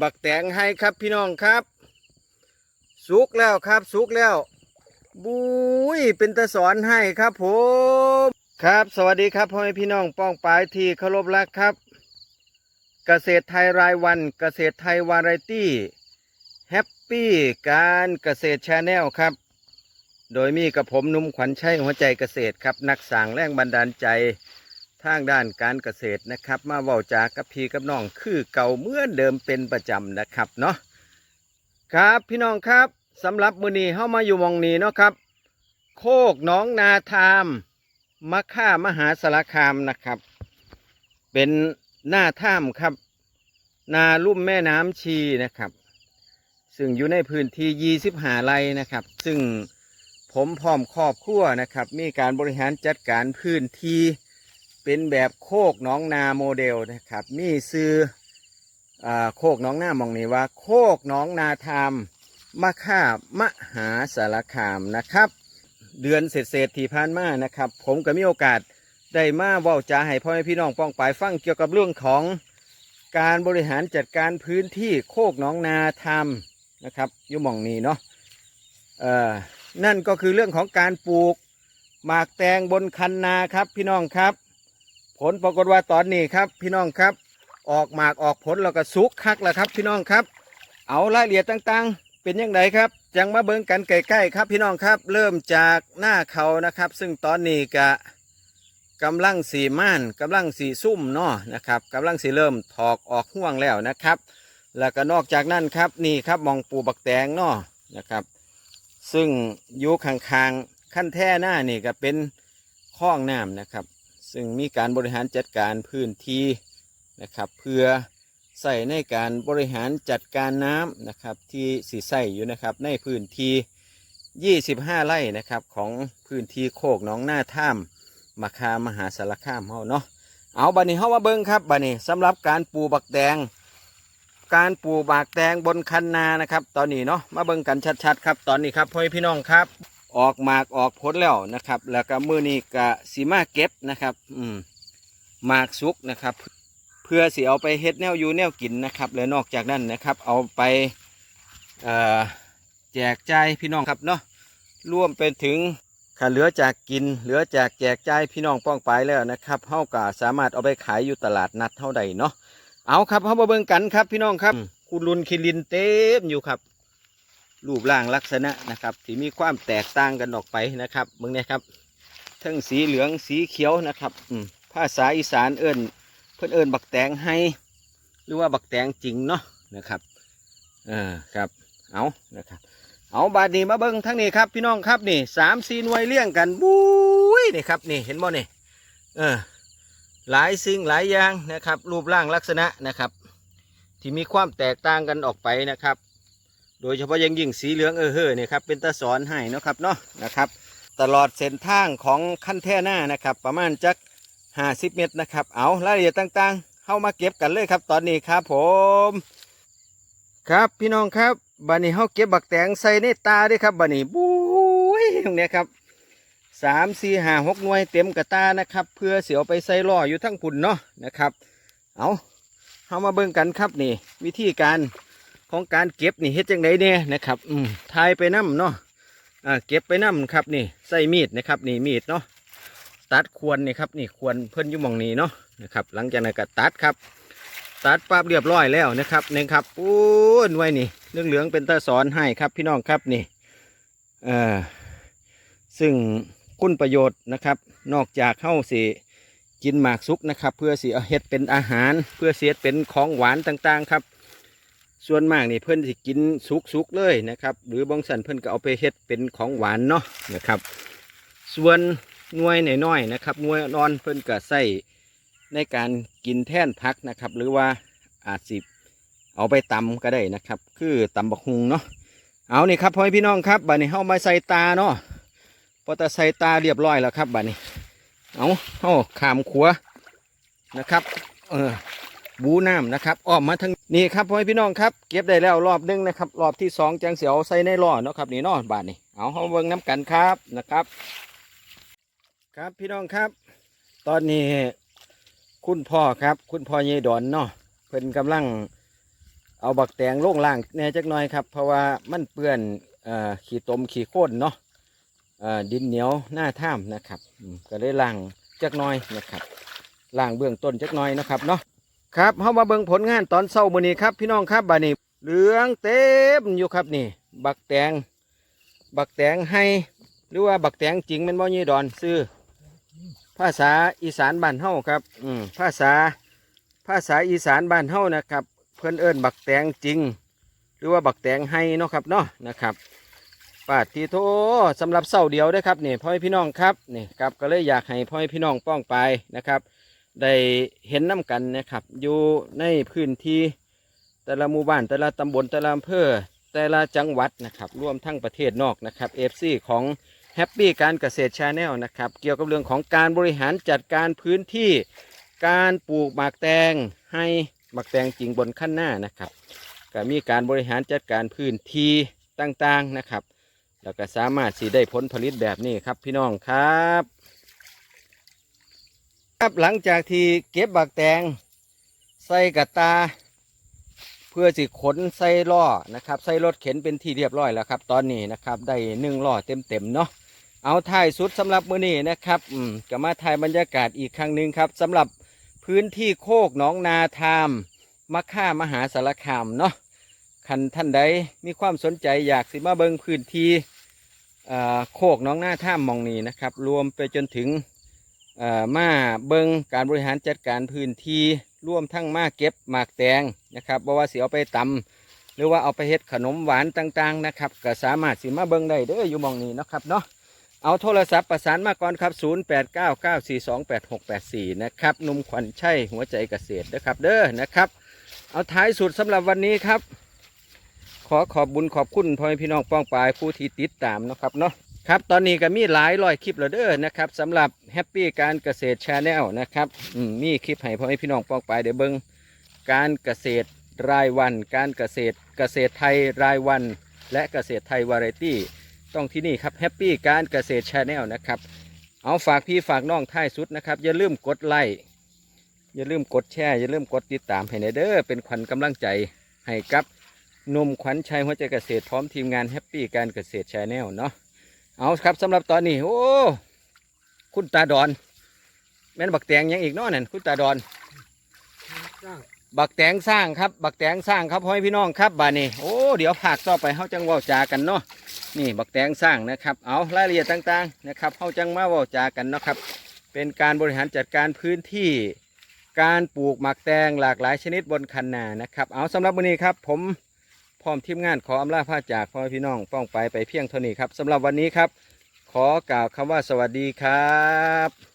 บักแตงให้ครับพี่น้องครับ สุกแล้วครับ สุกแล้วบุ้ยเป็นตะสอนให้ครับผมครับ สวัสดีครับพ่อแม่พี่น้องป้องปายที่เคารพรักครับ เกษตรไทยรายวัน เกษตรไทยวาไรตี้แฮปปี้การเกษตรชาแนลครับ โดยมีกับผมนุ่มขวัญชัยหัวใจเกษตรครับ นักสั่งแรงบันดาลใจ ทางด้านการเกษตรนะครับ มาเว้าจากกับพี่กับน้องคือเก่าเหมื่อนเดิมเป็นประจำนะครับเนาะครับพี่น้องครับสำหรับมือนีเข้ามาอยู่มองนี้เนาะครับ โคกน้องนาทามมะค่ามหาสารคามนะครับ เป็นหน้าถ้ำครับ นาลุ่มแม่น้ำชีนะครับ ซึ่งอยู่ในพื้นที่ 25 ไร่นะครับ ซึ่งผมพร้อมครอบครัวนะครับ มีการบริหารจัดการพื้นที่ เป็นแบบโคกน้องนาโมเดลนะครับ มีซื้ออาโคกน้องนามองนี้ว่า โคกน้องนาทามมะค่ามหาสารคามนะครับ เดือนเศษๆที่ผ่านมานะครับ ผมก็มีโอกาสได้มาเว้าจาให้พ่อแม่พี่น้องป้องปายฟังเกี่ยวกับเรื่องของการบริหารจัดการพื้นที่โคกหนองนาทำนะครับยุมองนี้เนาะอ่อนั่นก็คือเรื่องของการปลูกหมากแตงบนคันนาครับพี่น้องครับ ผลปรากฏว่าตอนนี้ครับพี่น้องครับ ออกหมากออกผลแล้วก็สุกคักแล้วครับ พี่น้องครับ เอารายละเอียดต่างๆ เป็นยังไงครับจังมาเบิ่งกันใกล้ๆครับพี่น้องครับ เริ่มจากหน้าเขานะครับ ซึ่งตอนนี้กะกำลังสีม่านกำลังสีซุ่มเนาะนะครับกำลังสีเริ่มถอกออกห่วงแล้วนะครับ แล้วก็นอกจากนั้นครับนี่ครับมองปูบักแตงเนาะนะครับ ซึ่งอยู่ข้างๆขั้นแท่หน้านี่ก็เป็นคลองน้ำนะครับ ซึ่งมีการบริหารจัดการพื้นที่นะครับเพื่อใส่ในการบริหารจัดการน้ำนะครับที่สีใส่อยู่นะครับในพื้นที่ 25 ไร่นะครับของพื้นที่โคกน้องหน้าถ้ำมาคามหาสารคามเฮาเนาะเอาบันนี้เฮามาเบิ่งครับบันนี้สำหรับการปลูกบักแตงการปลูกบักแตงบนคันนานะครับ ตอนนี้เนาะมาเบิ่งกันชัดๆครับตอนนี้ครับพ่อพี่น้องครับ ออกหมากออกผลแล้วนะครับ แล้วก็มือนี้ก็สีมาเก็บนะครับ อืมหมากสุกนะครับ เพื่อสิเอาไปเฮ็ดแนวอยู่แนวกินนะครับ และนอกจากนั้นนะครับ เอาไปเอ่อแจกจ่ายพี่น้องครับเนาะร่วมเป็นถึงถ้าเหลือจากกิน เหลือจากแจกจ่ายพี่น้องป้องไปแล้วนะครับเฮาก็สามารถเอาไปขายอยู่ตลาดนัดเท่าใดเนาะเอาครับเฮามาเบิ่งกันครับพี่น้องครับ คุณลุนคิรินเต็มอยู่ครับ รูปร่างลักษณะนะครับที่มีความแตกต่างกันออกไปนะครับเบิ่งเนี่ยครับทั้งสีเหลืองสีเขียวนะครับภาษาอีสานเอิ้นเพิ่อนเอิ้นบักแตงให้ หรือว่าบักแตงจริงเนาะนะครับเออครับเอานะครับเอาบาดนี้มาเบิ้งทั้งนี้ครับพี่น้องครับนี่สามสี่หน่วยเลี้ยงกันบุ้ยนี่ครับนี่เห็นบ่เนี่เออหลายสิ่งหลายอย่างนะครับ รูปร่างลักษณะนะครับ ที่มีความแตกต่างกันออกไปนะครับ โดยเฉพาะยังยิ่งสีเหลืองเออเฮ้อนี่ครับเป็นตะสอนให้นะครับเนาะนะครับ ตลอดเส้นทางของขั้นแท่หน้านะครับ ประมาณจักห้าสิบเมตรนะครับ เอารายละเอียดต่างๆ เข้ามาเก็บกันเลยครับ ตอนนี้ครับผม ครับพี่น้องครับบันนี้เฮาเก็บบักแตงใส่ในตาด้วยครับบันนี้บุ้ยตรงเนี้ยครับสามสี่ห้าหกหน่วยเต็มกระตานะครับ เพื่อเสียวไปใส่ล่ออยู่ทั้งปุ่นเนาะนะครับ เอาเฮามาเบิ่งกันครับนี่ วิธีการ ของการเก็บนี่เฮ็ดจังไดเนี่ยนะครับอืมทายไปน้ำเนาะอ่าเก็บไปน้ำครับนี่ใส่มีดนะครับ นี่มีดเนาะตัดควรนี่ครับนี่ควรเพิ่นอยู่มองนี้เนาะนะครับ หลังจากนั้นก็ตัดครับ ตัดปั๊บเรียบร้อยแล้วนะครับนี่ครับโอ้ยหน่วยนี่เรื่องเหลืองเป็นตาสอนให้ครับพี่น้องครับนี่เอ่อซึ่งคุณประโยชน์นะครับ นอกจากเข้าสิกินหมากซุกนะครับ เพื่อสิเอาเฮ็ดเป็นอาหาร เพื่อเสียดเป็นของหวานต่างๆ ครับ ส่วนมากนี่เพื่อนสิกินสุกๆเลยนะครับ หรือบางสันเพื่อนก็เอาไปเฮ็ดเป็นของหวานเนาะนะครับ ส่วนหน่วยน้อยๆนะครับหน่วยนอนเพื่อนก็ใส่ในการกินแท่นพักนะครับ หรือว่าอาจสิเอาไปตำก็ได้นะครับ คือตำบักฮุงเนาะเอานี่ครับพ่อพี่น้องครับบัดนี้เฮามาใส่ตาเนาะพอตาใส่ตาเรียบร้อยแล้วครับบัดนี้เอาเฮาขามขัวนะครับ เออ บูน้ำนะครับอ้อมมาทางนี่ครับพ่อพี่น้องครับ เก็บได้แล้วรอบหนึงนะครับ รอบที่สองจังเสียวใส่ในล้อเนาะครับนี่นาะบาดนี้เอาเฮาเบิ่งน้ำกันครับนะครับ ครับพี่น้องครับ ตอนนี้คุณพ่อครับ คุณพ่อเยดอนเนาะเพิ่นกำลังเอาบักแตงลงล่างแน่จักหน่อยครับ เพราะว่ามันเปื้อนขี้ตมขี้โคลนเนาะดินเหนียวหน้าถ้ำนะครับ ก็เลยล่างจักน่อยนะครับล่างเบื้องต้นจักน่อยนะครับเนาะ ครับเฮามาเบิ่งผลงานตอนเช้ามื้อนี้ครับ พี่น้องครับบานี้เหลืองเต็มอยู่ครับนี่ บักแตง บักแตงให้ หรือว่าบักแตงจริงแมันบ่ยี่ดอนซื้อภาษาอีสานบ้านเฮาครับ อืมภาษาภาษาอีสานบ้านเฮานะครับ เพิ่นเอิ้นบักแตงจริง หรือว่าบักแตงให้เนาะครับเนาะนะครับปาดทีโทสำหรับเสาเดียวเด้ครับนี่พ่อพี่น้องครับนี่ครับก็เลยอยากให้พ่อแม่พี่น้องป้องไปนะครับ ได้เห็นน้กันนะครับ อยู่ในพื้นที่แต่ละหมู่บ้านแต่ละตำบลแต่ละอำเภอแต่ละจังหวัดนะครับรวมทั้งประเทศนอกนะครับเอฟซีของแฮปปี้การเกษตรชาแนลนะครับ เกี่ยวกับเรื่องของการบริหารจัดการพื้นที่ การปลูกหมากแตงให้หมากแตงจริงบนขั้นหน้านะครับก็มีการบริหารจัดการพื้นที่ต่างๆนะครับ แล้วก็สามารถสีได้ผลผลิตแบบนี้ครับพี่น้องครับ ครับหลังจากที่เก็บบักแตงใส่กระตา เพื่อสิขนใส่ล้อนะครับใส่รถเข็นเป็นที่เรียบร้อยแล้วครับ ตอนนี้นะครับได้หนึ่งล้อเต็มๆเนาะเอาถ่ายสุดสำหรับมื้อนี้นะครับอืมก็มาถ่ายบรรยากาศอีกครั้งหนึ่งครับสำหรับพื้นที่โคกหนองนาทามมะค่ามหาสารคามเนาะคันท่านใดมีความสนใจอยากสิมาเบิงพื้นที่อ่อโคกหนองนาท่ามมองนี้นะครับ รวมไปจนถึง มาเบิงการบริหารจัดการพื้นที่ร่วมทั้งมาเก็บหมากแตงนะครับบ่ว่าสิเอาไปตำหรือว่าเอาไปเฮ็ดขนมหวานต่างๆนะครับก็สามารถสิมาเบิงได้เด้ออยู่มองนี้นะครับเนาะเอาโทรศัพท์ประสานมาก่อนครับ 0899428684 นะครับนุ่มขวัญชัยหัวใจเกษตรนะครับเด้อนะครับ เอาท้ายสุดสำหรับวันนี้ครับ ขอขอบบุญขอบคุณพ่อแม่พี่น้องป้องปายผู้ที่ติดตามนะครับเนาะ ครับตอนนี้ก็มีหลายร้อยคลิปแล้วเด้อนะครับสำหรับแฮปปี้การเกษตรชาแนลนะครับอืมีคลิปให้พ่อแม่พี่น้องปองไปเดี๋ยวเบิงการเกษตรรายวัน การเกษตรเกษตรไทยรายวัน และเกษตรไทยวาไรตี้ต้องที่นี่ครับแฮปปี้การเกษตรชาแนลนะครับเอาฝากพี่ฝากน้องท้ายสุดนะครับอย่าลืมกดไลค์อย่าลืมกดแชร์อย่าลืมกดติดตามให้ในเด้อเป็นขวัญกำลังใจให้กับนุ่มขวัญชัยหัวใจเกษตรพร้อมทีมงานแฮปปี้การเกษตรชาแนลเนาะ เอาครับสำหรับตอนนี้โอ้คุณตาดอน แม่นบักแตงหยังอีกเนาะนั่นคุณตาดอน บักแตงสร้างครับ บักแตงสร้างครับพ่อแม่พี่น้องครับบานี้โอ้เดี๋ยวภาคต่อไปเฮาจังเว้าจากันเนาะนี่บักแตงสร้างนะครับเอารายละเอียดต่างๆนะครับเฮาจังมาเว้าจากันเนาะครับ เป็นการบริหารจัดการพื้นที่ การปลูกหมากแตงหลากหลายชนิดบนคันนานะครับ เอาสำหรับวันนี้ครับผมพ ร้อมทีมงานขออำลาพาจากพ่อพี่น้องป้องไปไปเพียงเท่านี้ครับสำหรับวันนี้ครับ ขอกล่าวคำว่าสวัสดีครับ